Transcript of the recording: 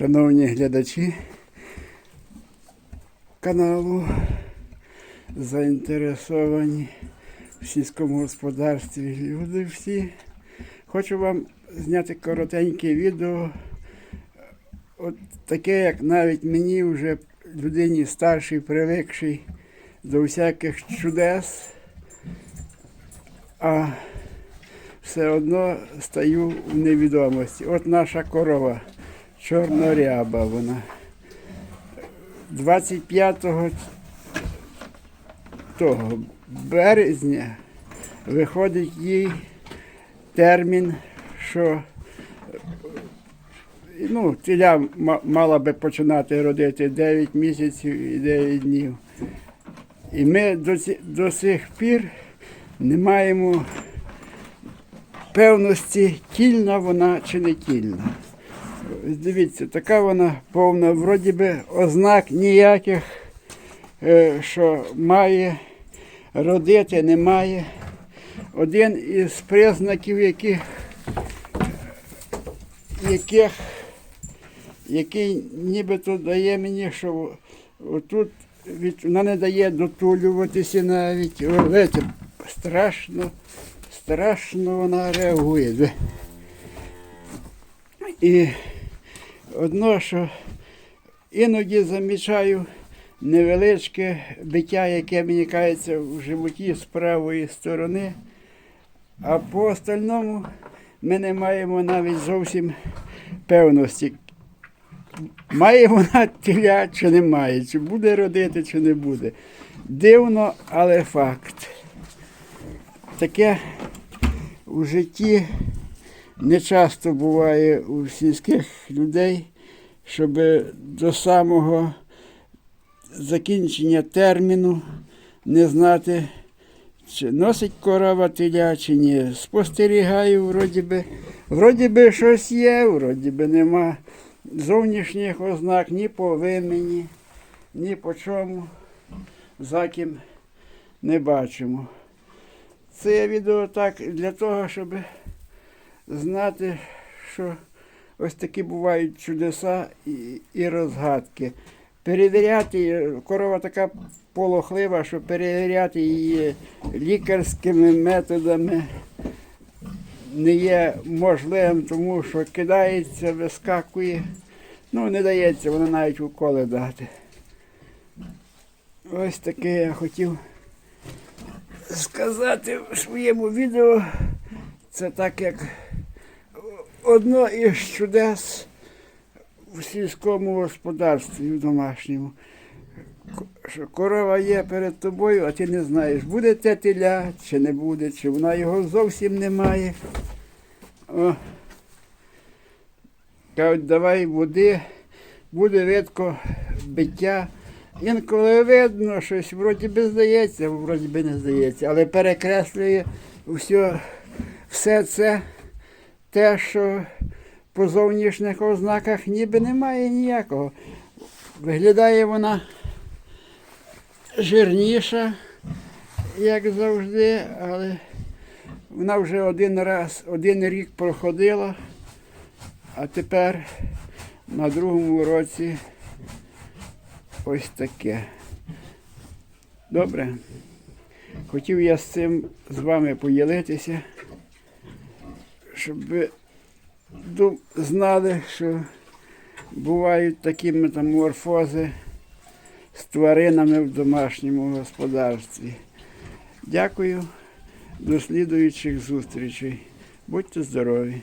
Шановні глядачі каналу, заінтересовані в сільському господарстві люди всі. Хочу вам зняти коротеньке відео. От таке, як навіть мені вже людині старшій, привикшій до всяких чудес, а все одно стаю в невідомості. От наша корова, чорноряба вона. 25 того березня виходить їй термін, що ну, тіля мала би починати родити 9 місяців і 9 днів. І ми до, до сих пір не маємо певності, кільна вона чи не кільна. Дивіться, така вона повна, вроді би ознак ніяких, е, що має родити, немає. Один із признаків, яких, яких який нібито дає мені, що отут від, вона не дає дотулюватися навіть. Видите, страшно, страшно вона реагує. І одно, що іноді замічаю невеличке биття, яке мені кається в животі з правої сторони, а по остальному ми не маємо навіть зовсім певності. Має вона тіля чи не має, чи буде родити, чи не буде. Дивно, але факт. Таке у житті не часто буває у сільських людей, щоб до самого закінчення терміну не знати, чи носить корова теля, чи ні. Спостерігаю, вроді би, вроді би щось є, вроді би нема зовнішніх ознак ні по вимені, ні по чому, за ким не бачимо. Це відео так для того, щоб знати, що ось такі бувають чудеса і, і розгадки. Перевіряти, корова така полохлива, що перевіряти її лікарськими методами не є можливим, тому що кидається, вискакує. Ну, не дається, воно навіть уколи дати. Ось таке я хотів сказати в своєму відео. Це так як одно із чудес в сільському господарстві в домашньому. Що корова є перед тобою, а ти не знаєш, буде те теля чи не буде, чи вона його зовсім немає. О. Кажуть, давай води, буде видко биття. Інколи видно, щось вроді би здається, вроді би не здається, але перекреслює все, все це те, що по зовнішніх ознаках ніби немає ніякого. Виглядає вона жирніша, як завжди, але вона вже один раз, один рік проходила, а тепер на другому році ось таке. Добре. Хотів я з цим з вами поділитися, щоб ви знали, що бувають такі метаморфози з тваринами в домашньому господарстві. Дякую. До слідуючих зустрічей. Будьте здорові!